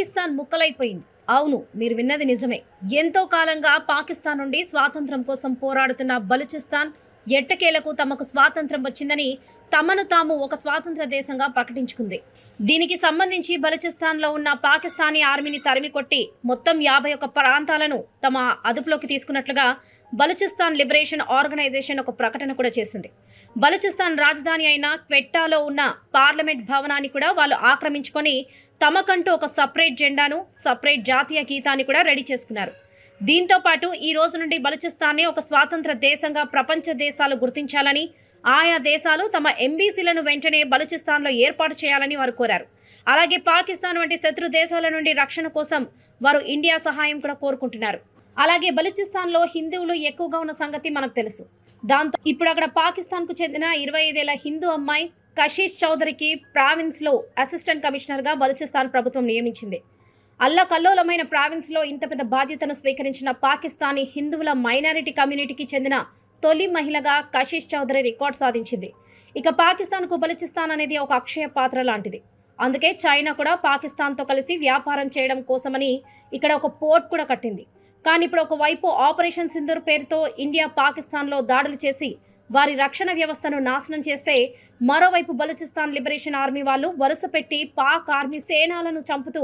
పాకిస్తాన్ ముక్కలైపోయింది. అవును మీరు విన్నది నిజమే. ఎంతో కాలంగా పాకిస్తాన్ నుండి స్వాతంత్రం కోసం పోరాడుతున్న బలుచిస్తాన్ ఎట్టకేలకు తమకు స్వాతంత్రం వచ్చిందని తమను తాము ఒక స్వాతంత్ర దేశంగా ప్రకటించుకుంది. దీనికి సంబంధించి బలుచిస్తాన్లో ఉన్న పాకిస్తానీ ఆర్మీని తరిమి కొట్టి మొత్తం యాభై ఒక్క ప్రాంతాలను తమ అదుపులోకి తీసుకున్నట్లుగా బలుచిస్తాన్ లిబరేషన్ ఆర్గనైజేషన్ ఒక ప్రకటన కూడా చేసింది. బలుచిస్తాన్ రాజధాని అయిన క్వెట్టాలో ఉన్న పార్లమెంట్ భవనాన్ని కూడా వాళ్ళు ఆక్రమించుకొని తమకంటూ ఒక సపరేట్ జెండాను సపరేట్ జాతీయ గీతాన్ని కూడా రెడీ చేసుకున్నారు. దీంతో పాటు ఈ రోజు నుండి బలుచిస్తాన్ని ఒక స్వాతంత్ర దేశంగా ప్రపంచ దేశాలు గుర్తించాలని ఆయా దేశాలు తమ ఎంబీసీలను వెంటనే బలుచిస్తాన్లో ఏర్పాటు చేయాలని వారు కోరారు. అలాగే పాకిస్తాన్ వంటి శత్రు దేశాల నుండి రక్షణ కోసం వారు ఇండియా సహాయం కూడా కోరుకుంటున్నారు. అలాగే బలూచిస్తాన్లో హిందువులు ఎక్కువగా ఉన్న సంగతి మనకు తెలుసు. దాంతో ఇప్పుడు అక్కడ పాకిస్తాన్కు చెందిన ఇరవై ఐదేళ్ళ హిందూ అమ్మాయి కషీష్ చౌదరికి ప్రావిన్స్లో అసిస్టెంట్ కమిషనర్గా బలుచిస్తాన్ ప్రభుత్వం నియమించింది. అల్లకల్లోలమైన ప్రావిన్స్లో ఇంత పెద్ద బాధ్యతను స్వీకరించిన పాకిస్తానీ హిందువుల మైనారిటీ కమ్యూనిటీకి చెందిన తొలి మహిళగా కషీష్ చౌదరి రికార్డ్ సాధించింది. ఇక పాకిస్తాన్కు బలుచిస్తాన్ అనేది ఒక అక్షయ పాత్ర లాంటిది. అందుకే చైనా కూడా పాకిస్తాన్తో కలిసి వ్యాపారం చేయడం కోసమని ఇక్కడ ఒక పోర్ట్ కూడా కట్టింది. కానీ ఇప్పుడు ఒకవైపు ఆపరేషన్ సింధూర్ పేరుతో ఇండియా పాకిస్తాన్లో దాడులు చేసి వారి రక్షణ వ్యవస్థను నాశనం చేస్తే మరోవైపు బలూచిస్తాన్ లిబరేషన్ ఆర్మీ వాళ్ళు వరుస పెట్టి పాక్ ఆర్మీ సేనాలను చంపుతూ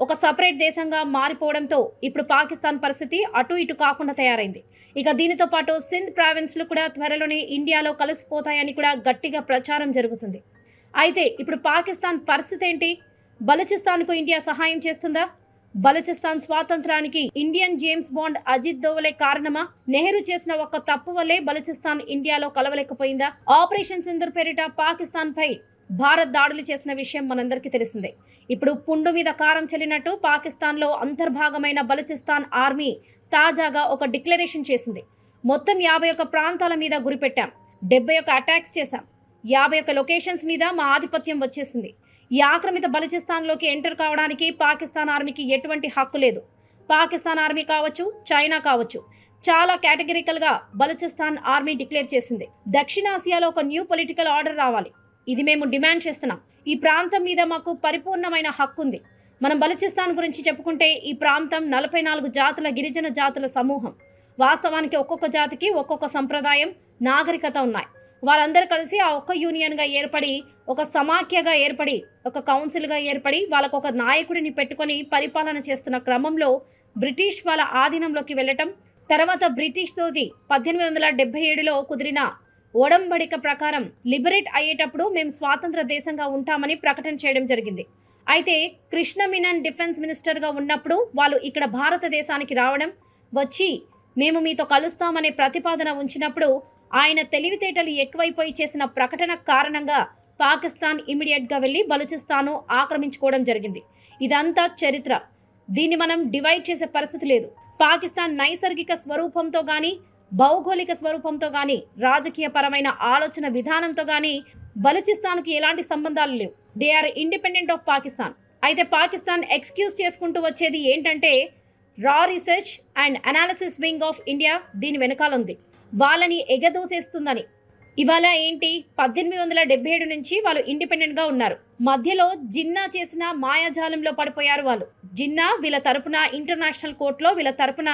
ఒక సపరేట్ దేశంగా మారిపోవడంతో ఇప్పుడు పాకిస్తాన్ పరిస్థితి అటు ఇటు కాకుండా తయారైంది. ఇక దీనితో పాటు సింధ్ ప్రావిన్స్లు కూడా త్వరలోనే ఇండియాలో కలిసిపోతాయని కూడా గట్టిగా ప్రచారం జరుగుతుంది. అయితే ఇప్పుడు పాకిస్తాన్ పరిస్థితి ఏంటి? బలూచిస్తాన్కు ఇండియా సహాయం చేస్తుందా? బలూచిస్తాన్ స్వాతంత్రానికి ఇండియన్ జేమ్స్ బాండ్ అజిత్ దోవలే కారణమా? నెహ్రూ చేసిన ఒక తప్పు వల్లే బలూచిస్తాన్ ఇండియాలో కలవలేకపోయిందా? ఆపరేషన్ సింధర్ పేరిట పాకిస్తాన్ పై భారత్ దాడులు చేసిన విషయం మనందరికీ తెలిసిందే. ఇప్పుడు పుండు మీద కారం చెల్లినట్టు పాకిస్తాన్లో అంతర్భాగమైన బలూచిస్తాన్ ఆర్మీ తాజాగా ఒక డిక్లరేషన్ చేసింది. మొత్తం యాభై ఒక్క ప్రాంతాల మీద గురిపెట్టాం. డెబ్బై ఒక్క అటాక్స్ చేశాం. యాభై ఒక్క లొకేషన్స్ మీద మా ఆధిపత్యం వచ్చేసింది. ఈ ఆక్రమిత బలుచిస్తాన్లోకి ఎంటర్ కావడానికి పాకిస్తాన్ ఆర్మీకి ఎటువంటి హక్కు లేదు. పాకిస్తాన్ ఆర్మీ కావచ్చు చైనా కావచ్చు చాలా కేటగిరికల్గా బలుచిస్తాన్ ఆర్మీ డిక్లేర్ చేసింది. దక్షిణాసియాలో ఒక న్యూ పొలిటికల్ ఆర్డర్ రావాలి. ఇది మేము డిమాండ్ చేస్తున్నాం. ఈ ప్రాంతం మీద మాకు పరిపూర్ణమైన హక్కు ఉంది. మనం బలుచిస్తాన్ గురించి చెప్పుకుంటే ఈ ప్రాంతం నలభై నాలుగు జాతుల గిరిజన జాతుల సమూహం. వాస్తవానికి ఒక్కొక్క జాతికి ఒక్కొక్క సంప్రదాయం నాగరికత ఉన్నాయి. వాళ్ళందరూ కలిసి ఆ ఒక్క యూనియన్గా ఏర్పడి ఒక సమాఖ్యగా ఏర్పడి ఒక కౌన్సిల్గా ఏర్పడి వాళ్ళకు ఒక నాయకుడిని పెట్టుకొని పరిపాలన చేస్తున్న క్రమంలో బ్రిటిష్ వాళ్ళ ఆధీనంలోకి వెళ్ళటం తర్వాత బ్రిటిష్ తోటి పద్దెనిమిది వందల డెబ్బై ఏడులో కుదిరిన ఒడంబడిక ప్రకారం లిబరేట్ అయ్యేటప్పుడు మేము స్వాతంత్ర దేశంగా ఉంటామని ప్రకటన చేయడం జరిగింది. అయితే కృష్ణ మీనన్ డిఫెన్స్ మినిస్టర్గా ఉన్నప్పుడు వాళ్ళు ఇక్కడ భారతదేశానికి రావడం వచ్చి మేము మీతో కలుస్తామనే ప్రతిపాదన ఉంచినప్పుడు ఆయన తెలివితేటలు ఎక్కువైపోయి చేసిన ప్రకటన కారణంగా పాకిస్తాన్ ఇమీడియట్గా వెళ్ళి బలూచిస్తాను ఆక్రమించుకోవడం జరిగింది. ఇదంతా చరిత్ర. దీన్ని మనం డివైడ్ చేసే పరిస్థితి లేదు. పాకిస్తాన్ నైసర్గిక స్వరూపంతో కానీ భౌగోళిక స్వరూపంతో కానీ రాజకీయ పరమైన ఆలోచన విధానంతో కానీ బలూచిస్తాన్కి ఎలాంటి సంబంధాలు లేవు. They are independent of Pakistan. అయితే పాకిస్తాన్ ఎక్స్క్యూజ్ చేసుకుంటూ వచ్చేది ఏంటంటే రా Research and Analysis Wing of India దీని వెనకాల ఉంది. వాళ్ళని ఎగదోసేస్తుందని ఇవాళ ఏంటి? పద్దెనిమిది వందల డెబ్బై ఏడు నుంచి వాళ్ళు ఇండిపెండెంట్గా ఉన్నారు. మధ్యలో జిన్నా చేసిన మాయాజాలంలో పడిపోయారు వాళ్ళు. జిన్నా వీళ్ళ తరపున ఇంటర్నేషనల్ కోర్టులో వీళ్ళ తరపున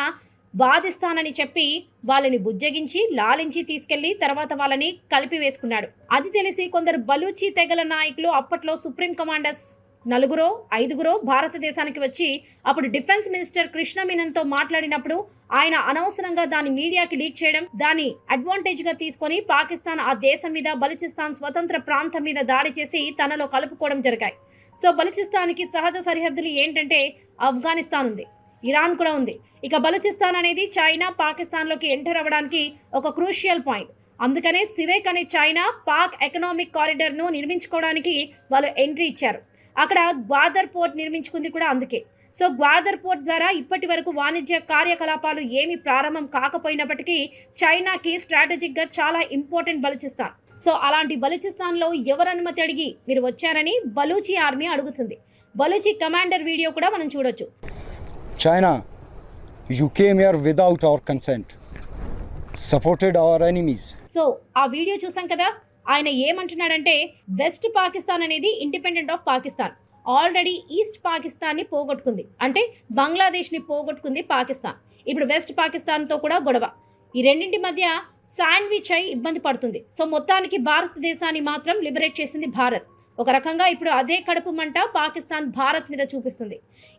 వాదిస్తానని చెప్పి వాళ్ళని బుజ్జగించి లాలించి తీసుకెళ్ళి తర్వాత వాళ్ళని కలిపి వేసుకున్నాడు అది తెలిసి కొందరు బలూచి తెగల నాయకులు అప్పట్లో సుప్రీం కమాండర్స్ నలుగురో ఐదుగురో భారతదేశానికి వచ్చి అప్పుడు డిఫెన్స్ మినిస్టర్ కృష్ణ మీనన్తో మాట్లాడినప్పుడు ఆయన అనవసరంగా దాని మీడియాకి లీక్ చేయడం దాని అడ్వాంటేజ్గా తీసుకొని పాకిస్తాన్ ఆ దేశం మీద బలుచిస్తాన్ స్వతంత్ర ప్రాంతం మీద దాడి చేసి తనలో కలుపుకోవడం జరిగాయి. సో బలుచిస్తాన్కి సహజ సరిహద్దులు ఏంటంటే ఆఫ్ఘనిస్తాన్ ఉంది ఇరాన్ కూడా ఉంది. ఇక బలుచిస్తాన్ అనేది చైనా పాకిస్తాన్లోకి ఎంటర్ అవ్వడానికి ఒక క్రూషియల్ పాయింట్. అందుకనే సివేక్ అనే చైనా పాక్ ఎకనామిక్ కారిడార్ను నిర్మించుకోవడానికి వాళ్ళు ఎంట్రీ ఇచ్చారు. అక్కడ గ్వాదర్ పోర్ట్ నిర్మించుకుంది కూడా అందుకే. సో గ్వాదర్ పోర్ట్ ద్వారా ఇప్పటి వరకు వాణిజ్య కార్యకలాపాలు ఏమి ప్రారంభం కాకపోయినప్పటికీ చైనాకి స్ట్రాటజిక్గా చాలా ఇంపార్టెంట్ బలూచిస్తాన్. సో అలాంటి బలూచిస్తాన్లో ఎవరు అనుమతి అడిగి మీరు వచ్చారని బలూచి ఆర్మీ అడుగుతుంది. బలూచి కమాండర్ వీడియో కూడా మనం చూడొచ్చు. China, you came here without our consent, supported our enemies. So ఆ వీడియో చూసాం కదా? ఆయన ఏమంటున్నాడంటే వెస్ట్ పాకిస్తాన్ అనేది independent of Pakistan. Already east పాకిస్తాన్ని పోగొట్టుకుంది. అంటే బంగ్లాదేశ్ని పోగొట్టుకుంది పాకిస్తాన్. ఇప్పుడు వెస్ట్ పాకిస్తాన్తో కూడా గొడవ. ఈ రెండింటి మధ్య శాండ్విచ్ అయి ఇబ్బంది పడుతుంది. సో మొత్తానికి భారతదేశాన్ని మాత్రం లిబరేట్ చేసింది భారత్. ఒక రకంగా ఇప్పుడు అదే కడుపు మంట పాకిస్తాన్ భారత్ మీద చూపిస్తుంది.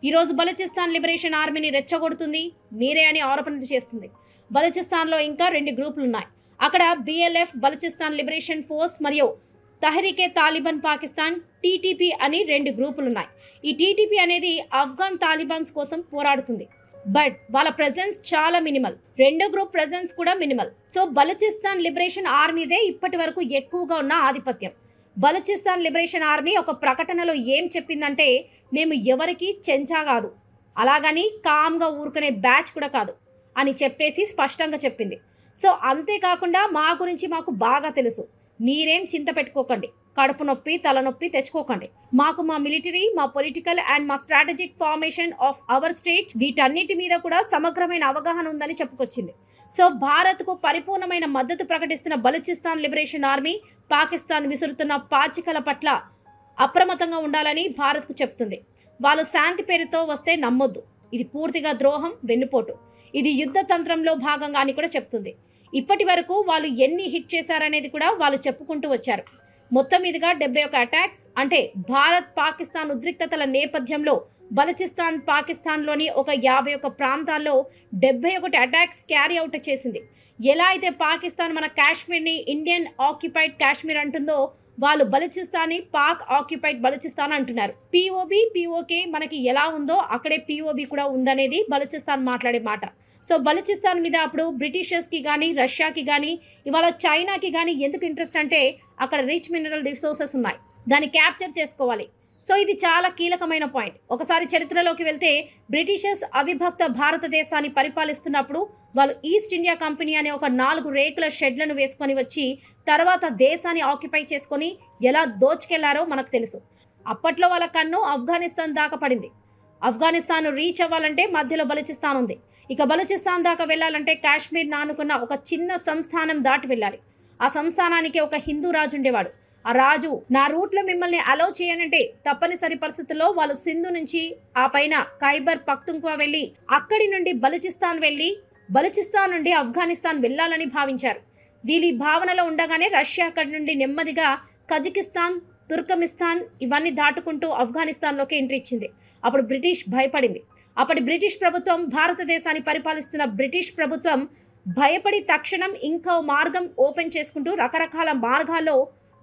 ఈరోజు బలూచిస్తాన్ లిబరేషన్ ఆర్మీని రెచ్చగొడుతుంది. మీరే అని ఆరోపణలు చేస్తుంది. బలూచిస్తాన్లో ఇంకా రెండు గ్రూపులు ఉన్నాయి అక్కడ బిఎల్ఎఫ్ బలుచిస్తాన్ లిబరేషన్ ఫోర్స్ మరియు తహరీకే తాలిబాన్ పాకిస్తాన్ టీటీపీ అని రెండు గ్రూపులు ఉన్నాయి ఈ టీటీపీ అనేది ఆఫ్ఘాన్ తాలిబాన్స్ కోసం పోరాడుతుంది. బట్ వాళ్ళ ప్రెజెన్స్ చాలా మినిమల్ రెండో గ్రూప్ ప్రెజెన్స్ కూడా మినిమల్ సో బలుచిస్తాన్ లిబరేషన్ ఆర్మీదే ఇప్పటి వరకు ఎక్కువగా ఉన్న ఆధిపత్యం. బలుచిస్తాన్ లిబరేషన్ ఆర్మీ ఒక ప్రకటనలో ఏం చెప్పిందంటే మేము ఎవరికి చెంచా కాదు. అలాగని కామ్గా ఊరుకునే బ్యాచ్ కూడా కాదు. అని చెప్పేసి స్పష్టంగా చెప్పింది. సో అంతేకాకుండా మా గురించి మాకు బాగా తెలుసు. మీరేం చింత పెట్టుకోకండి. కడుపు నొప్పి తలనొప్పి తెచ్చుకోకండి. మాకు మా మిలిటరీ మా పొలిటికల్ అండ్ మా strategic formation of our state వీటన్నిటి మీద కూడా సమగ్రమైన అవగాహన ఉందని చెప్పుకొచ్చింది. సో భారత్కు పరిపూర్ణమైన మద్దతు ప్రకటిస్తున్న బలూచిస్తాన్ లిబరేషన్ ఆర్మీ పాకిస్తాన్ విసురుతున్న పాచికల పట్ల అప్రమత్తంగా ఉండాలని భారత్కు చెప్తుంది. వాళ్ళు శాంతి పేరుతో వస్తే నమ్మొద్దు. ఇది పూర్తిగా ద్రోహం వెన్నుపోటు. ఇది యుద్ధ తంత్రంలో భాగంగా అని కూడా చెప్తుంది. ఇప్పటి వరకు వాళ్ళు ఎన్ని హిట్ చేశారనేది కూడా వాళ్ళు చెప్పుకుంటూ వచ్చారు. మొత్తం మీదుగా డెబ్బై ఒక అటాక్స్ అంటే భారత్ పాకిస్తాన్ ఉద్రిక్తతల నేపథ్యంలో బలచిస్తాన్ పాకిస్తాన్లోని ఒక యాభై ఒక ప్రాంతాల్లో డెబ్బై ఒకటి అటాక్స్ క్యారీ అవుట్ చేసింది. ఎలా అయితే పాకిస్తాన్ మన కాశ్మీర్ని ఇండియన్ ఆక్యుపైడ్ కాశ్మీర్ అంటుందో వాళ్ళు బలూచిస్తాన్ని పాక్ ఆక్యుపైడ్ బలూచిస్తాన్ అంటున్నారు. పిఓబి పిఓకే మనకి ఎలా ఉందో అక్కడే పిఓబి కూడా ఉందనేది బలూచిస్తాన్ మాట్లాడే మాట. సో బలూచిస్తాన్ మీద అప్పుడు బ్రిటిషర్స్కి కానీ రష్యాకి కానీ ఇవాళ చైనాకి కానీ ఎందుకు ఇంట్రెస్ట్ అంటే అక్కడ రిచ్ మినరల్ రిసోర్సెస్ ఉన్నాయి. దాన్ని క్యాప్చర్ చేసుకోవాలి. సో ఇది చాలా కీలకమైన పాయింట్. ఒకసారి చరిత్రలోకి వెళ్తే బ్రిటిషర్స్ అవిభక్త భారతదేశాన్ని పరిపాలిస్తున్నప్పుడు వాళ్ళు ఈస్ట్ ఇండియా కంపెనీ అనే ఒక నాలుగు రేకుల షెడ్లను వేసుకొని వచ్చి తర్వాత దేశాన్ని ఆక్యుపై చేసుకొని ఎలా దోచుకెళ్ళారో మనకు తెలుసు. అప్పట్లో వాళ్ళ కన్ను ఆఫ్ఘనిస్తాన్ దాకా పడింది. ఆఫ్ఘనిస్తాన్ రీచ్ అవ్వాలంటే మధ్యలో బలూచిస్తాన్ ఉంది. ఇక బలూచిస్తాన్ దాకా వెళ్ళాలంటే కాశ్మీర్ నానుకున్న ఒక చిన్న సంస్థానం దాటి వెళ్ళాలి. ఆ సంస్థానానికి ఒక హిందూ రాజు ఉండేవాడు. ఆ రాజు నా రూట్లో మిమ్మల్ని అలౌ చేయనంటే తప్పనిసరి పరిస్థితుల్లో వాళ్ళు సింధు నుంచి ఆ పైన ఖైబర్ పక్తుంకువా వెళ్ళి అక్కడి నుండి బలుచిస్తాన్ వెళ్ళి బలుచిస్తాన్ నుండి ఆఫ్ఘనిస్తాన్ వెళ్ళాలని భావించారు. వీళ్ళ భావనలో ఉండగానే రష్యా అక్కడి నుండి నెమ్మదిగా కజకిస్తాన్ తుర్కమిస్తాన్ ఇవన్నీ దాటుకుంటూ ఆఫ్ఘనిస్తాన్లోకి ఎంట్రీ ఇచ్చింది. అప్పుడు బ్రిటిష్ భయపడింది. అప్పటి బ్రిటిష్ ప్రభుత్వం భారతదేశాన్ని పరిపాలిస్తున్న బ్రిటిష్ ప్రభుత్వం భయపడి తక్షణం ఇంకో మార్గం ఓపెన్ చేసుకుంటూ రకరకాల మార్గాల్లో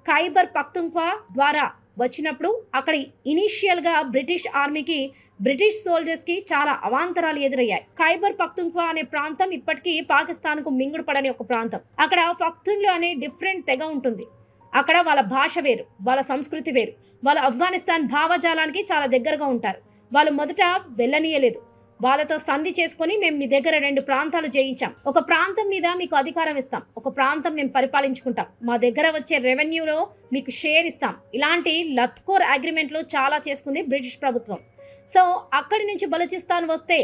ఖైబర్ పఖ్తుంక్వా ద్వారా వచ్చినప్పుడు అక్కడ ఇనీషియల్గా బ్రిటిష్ ఆర్మీకి బ్రిటిష్ సోల్జర్స్కి చాలా అవాంతరాలు ఎదురయ్యాయి. ఖైబర్ పఖ్తుంక్వా అనే ప్రాంతం ఇప్పటికీ పాకిస్తాన్కు మింగుడుపడని ఒక ప్రాంతం. అక్కడ పఖ్తున్లు అనే డిఫరెంట్ తెగ ఉంటుంది. అక్కడ వాళ్ళ భాష వేరు వాళ్ళ సంస్కృతి వేరు. వాళ్ళ ఆఫ్ఘనిస్తాన్ భావజాలానికి చాలా దగ్గరగా ఉంటారు. వాళ్ళు మొదట వెళ్ళనీయలేదు. వాళ్ళతో సంధి చేసుకొని మేము మీ దగ్గర రెండు ప్రాంతాలు జయించాం. ఒక ప్రాంతం మీద మీకు అధికారం ఇస్తాం. ఒక ప్రాంతం మేము పరిపాలించుకుంటాం. మా దగ్గర వచ్చే రెవెన్యూలో మీకు షేర్ ఇస్తాం. ఇలాంటి లత్కోర్ అగ్రిమెంట్లు చాలా చేసుకుంది బ్రిటిష్ ప్రభుత్వం. సో అక్కడి నుంచి బలూచిస్తాన్ వస్తే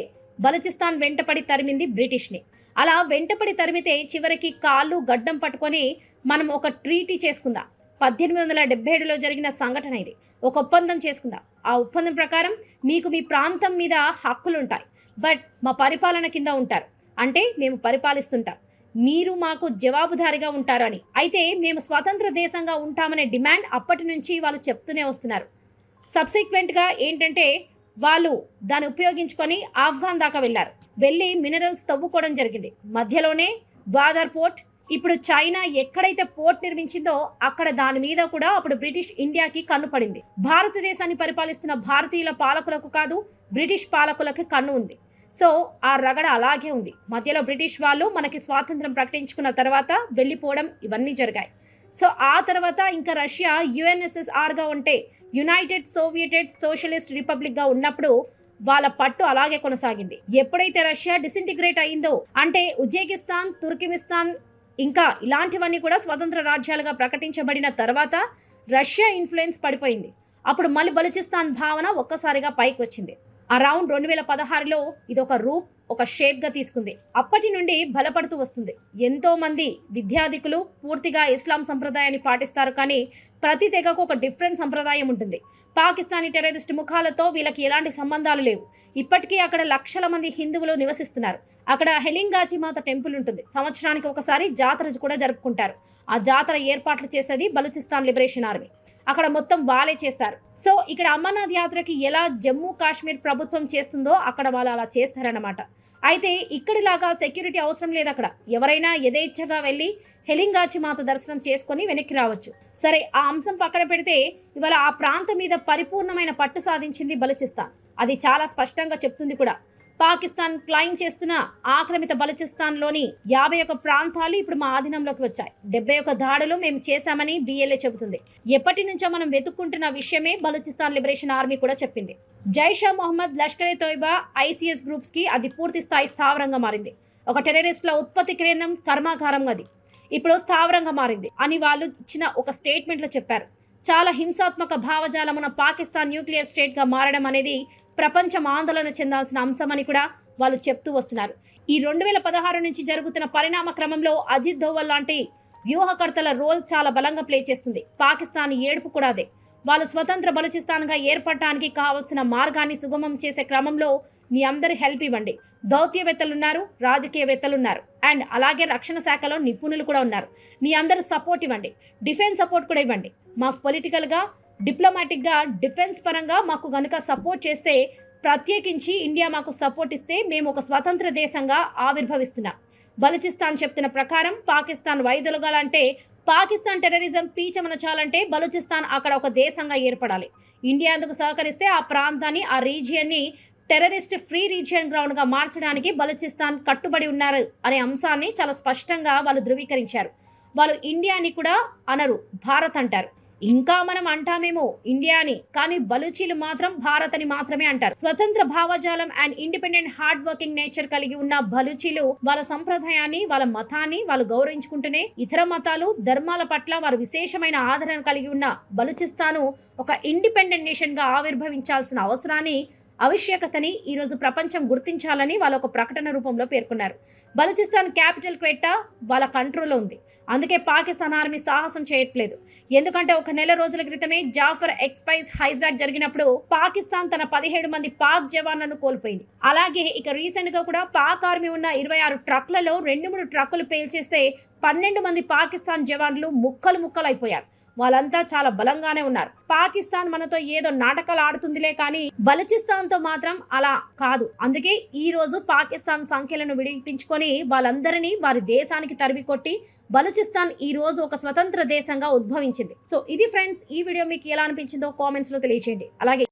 బలూచిస్తాన్ వెంటపడి తరిమింది బ్రిటిష్ని. అలా వెంటపడి తరిమితే చివరికి కాళ్ళు గడ్డం పట్టుకొని మనం ఒక ట్రీటీ చేసుకుందాం. పద్దెనిమిది వందల డెబ్బై ఏడులో జరిగిన సంఘటన ఇది. ఒక ఒప్పందం చేసుకుందాం. ఆ ఒప్పందం ప్రకారం మీకు మీ ప్రాంతం మీద హక్కులు ఉంటాయి బట్ మా పరిపాలన కింద ఉంటారు. అంటే మేము పరిపాలిస్తుంటాం. మీరు మాకు జవాబుదారిగా ఉంటారని. అయితే మేము స్వతంత్ర దేశంగా ఉంటామనే డిమాండ్ అప్పటి నుంచి వాళ్ళు చెప్తూనే వస్తున్నారు. సబ్సిక్వెంట్గా ఏంటంటే వాళ్ళు దాన్ని ఉపయోగించుకొని ఆఫ్ఘాన్ దాకా వెళ్ళారు. వెళ్ళి మినరల్స్ తవ్వుకోవడం జరిగింది. మధ్యలోనే బాదర్ పోర్ట్ ఇప్పుడు చైనా ఎక్కడైతే పోర్ట్ నిర్మించిందో అక్కడ దాని మీద కూడా అప్పుడు బ్రిటిష్ ఇండియాకి కన్ను పడింది. భారతదేశాన్ని పరిపాలిస్తున్న భారతీయుల పాలకులకు కాదు బ్రిటిష్ పాలకులకు కన్ను ఉంది. సో ఆ రగడ అలాగే ఉంది. మధ్యలో బ్రిటిష్ వాళ్ళు మనకి స్వాతంత్రం ప్రకటించుకున్న తర్వాత వెళ్ళిపోవడం ఇవన్నీ జరిగాయి. సో ఆ తర్వాత ఇంకా రష్యా యుఎన్ఎస్ఎస్ఆర్గా ఉంటే యునైటెడ్ సోవియటెడ్ సోషలిస్ట్ రిపబ్లిక్గా ఉన్నప్పుడు వాళ్ళ పట్టు అలాగే కొనసాగింది. ఎప్పుడైతే రష్యా డిసింటిగ్రేట్ అయిందో అంటే ఉజ్బెకిస్తాన్ తుర్కిమిస్తాన్ ఇంకా ఇలాంటివన్నీ కూడా స్వతంత్ర రాజ్యాలుగా ప్రకటించబడిన తర్వాత రష్యా ఇన్ఫ్లుయెన్స్ పడిపోయింది. అప్పుడు మళ్ళీ బలుచిస్తాన్ భావన ఒక్కసారిగా పైకి వచ్చింది. అరౌండ్ రెండు వేల పదహారులో ఇది ఒక రూప్ ఒక షేప్గా తీసుకుంది. అప్పటి నుండి బలపడుతూ వస్తుంది. ఎంతో మంది విద్యాధికులు పూర్తిగా ఇస్లాం సంప్రదాయాన్ని పాటిస్తారు కానీ ప్రతి తెగకు ఒక డిఫరెంట్ సంప్రదాయం ఉంటుంది. పాకిస్తానీ టెర్రరిస్ట్ ముఖాలతో వీళ్ళకి ఎలాంటి సంబంధాలు లేవు. ఇప్పటికీ అక్కడ లక్షల మంది హిందువులు నివసిస్తున్నారు. అక్కడ హెలింగాచి మాత టెంపుల్ ఉంటుంది. సంవత్సరానికి ఒకసారి జాతర కూడా జరుపుకుంటారు. ఆ జాతర ఏర్పాట్లు చేసేది బలూచిస్తాన్ లిబరేషన్ ఆర్మీ. అక్కడ మొత్తం వాళ్ళే చేస్తారు. సో ఇక్కడ అమర్నాథ్ యాత్రకి ఎలా జమ్మూ కాశ్మీర్ ప్రభుత్వం చేస్తుందో అక్కడ వాళ్ళు అలా చేస్తారన్నమాట. అయితే ఇక్కడిలాగా సెక్యూరిటీ అవసరం లేదు అక్కడ. ఎవరైనా యథేచ్ఛగా వెళ్ళి హెలింగాచి మాత దర్శనం చేసుకొని వెనక్కి రావచ్చు. సరే ఆ అంశం పక్కన పెడితే ఇవాళ ఆ ప్రాంతం మీద పరిపూర్ణమైన పట్టు సాధించింది బలచిస్తాన్. అది చాలా స్పష్టంగా చెప్తుంది కూడా. పాకిస్తాన్ క్లైమ్ చేస్తున్న ఆక్రమిత బలూచిస్తాన్లోని యాభై ఒక ప్రాంతాలు ఇప్పుడు మా ఆధీనంలోకి వచ్చాయి. డెబ్బై ఒక దాడులు మేము చేశామని బిఎల్ఏ చెబుతుంది. ఎప్పటి నుంచో మనం వెతుక్కుంటున్న విషయమే బలూచిస్తాన్ లిబరేషన్ ఆర్మీ కూడా చెప్పింది. జైషా మొహమ్మద్ లష్కర్ తోయిబా ఐసీఎస్ గ్రూప్స్కి అది పూర్తి స్థాయి స్థావరంగా మారింది. ఒక టెర్రరిస్టుల ఉత్పత్తి కేంద్రం కర్మాగారం అది. ఇప్పుడు స్థావరంగా మారింది అని వాళ్ళు ఇచ్చిన ఒక స్టేట్మెంట్లో చెప్పారు. చాలా హింసాత్మక భావజాలమున పాకిస్తాన్ న్యూక్లియర్ స్టేట్గా మారడం అనేది ప్రపంచం ఆందోళన చెందాల్సిన అంశమని కూడా వాళ్ళు చెప్తూ వస్తున్నారు. ఈ రెండు వేల పదహారు నుంచి జరుగుతున్న పరిణామ క్రమంలో అజిత్ దోవల్ లాంటి వ్యూహకర్తల రోల్ చాలా బలంగా ప్లే చేస్తుంది. పాకిస్తాన్ ఏడుపు కూడా అదే. వాళ్ళు స్వతంత్ర బలుచిస్తాన్గా ఏర్పడటానికి కావలసిన మార్గాన్ని సుగమం చేసే క్రమంలో మీ అందరి హెల్ప్ ఇవ్వండి. దౌత్యవేత్తలు ఉన్నారు. అండ్ అలాగే రక్షణ శాఖలో నిపుణులు కూడా ఉన్నారు. మీ అందరు సపోర్ట్ ఇవ్వండి. డిఫెన్స్ సపోర్ట్ కూడా ఇవ్వండి. మాకు పొలిటికల్గా డిప్లొమాటిక్గా డిఫెన్స్ పరంగా మాకు గనుక సపోర్ట్ చేస్తే ప్రత్యేకించి ఇండియా మాకు సపోర్ట్ ఇస్తే మేము ఒక స్వతంత్ర దేశంగా ఆవిర్భవిస్తున్నాం. బలూచిస్తాన్ చెప్తున్న ప్రకారం పాకిస్తాన్ వైదొలగాలంటే పాకిస్తాన్ టెర్రరిజం పీచమనచాలంటే బలూచిస్తాన్ అక్కడ ఒక దేశంగా ఏర్పడాలి. ఇండియా అందుకు సహకరిస్తే ఆ ప్రాంతాన్ని ఆ రీజియన్ని టెర్రరిస్ట్ ఫ్రీ రీజియన్ గ్రౌండ్గా మార్చడానికి బలూచిస్తాన్ కట్టుబడి ఉన్నారు అనే అంశాన్ని చాలా స్పష్టంగా వాళ్ళు ధృవీకరించారు. వాళ్ళు ఇండియాని కూడా అనరు భారత్ అంటారు. ఇంకా మనం అంటామేమో ఇండియా అని కానీ బలూచీలు మాత్రం భారత్ అని మాత్రమే అంటారు. స్వతంత్ర భావజాలం and independent hard working nature కలిగి ఉన్న బలూచీలు వాళ్ళ సంప్రదాయాన్ని వాళ్ళ మతాన్ని వాళ్ళు గౌరవించుకుంటూనే ఇతర మతాలు ధర్మాల పట్ల వారు విశేషమైన ఆదరణ కలిగి ఉన్న బలూచిస్తాను ఒక ఇండిపెండెంట్ నేషన్గా ఆవిర్భవించాల్సిన అవసరాన్ని ఆవశ్యకతని ఈరోజు ప్రపంచం గుర్తించాలని వాళ్ళు ఒక ప్రకటన రూపంలో పేర్కొన్నారు. బలూచిస్తాన్ క్యాపిటల్ క్వెట్టా వాళ్ళ కంట్రోల్లో ఉంది. అందుకే పాకిస్తాన్ ఆర్మీ సాహసం చేయట్లేదు. ఎందుకంటే ఒక నెల రోజుల క్రితమే జాఫర్ ఎక్స్పైస్ హైజాక్ జరిగినప్పుడు పాకిస్తాన్ తన పదిహేడు మంది పాక్ జవాన్లను కోల్పోయింది. అలాగే ఇక రీసెంట్గా కూడా పాక్ ఆర్మీ ఉన్న ఇరవై ఆరు ట్రక్లలో రెండు మూడు ట్రక్కులు పేల్చేస్తే పన్నెండు మంది పాకిస్తాన్ జవాన్లు ముక్కలు ముక్కలు అయిపోయారు వాళ్ళంతా చాలా బలంగానే ఉన్నారు. పాకిస్తాన్ మనతో ఏదో నాటకాలు ఆడుతుందిలే కానీ బలూచిస్తాన్ తో మాత్రం అలా కాదు. అందుకే ఈ రోజు పాకిస్తాన్ సంఖ్యలను విడిపించుకొని వాళ్ళందరినీ వారి దేశానికి తరిమి కొట్టి బలూచిస్తాన్ ఈ రోజు ఒక స్వతంత్ర దేశంగా ఉద్భవించింది. సో ఇది ఫ్రెండ్స్ ఈ వీడియో మీకు ఎలా అనిపించిందో కామెంట్స్లో తెలియజేయండి అలాగే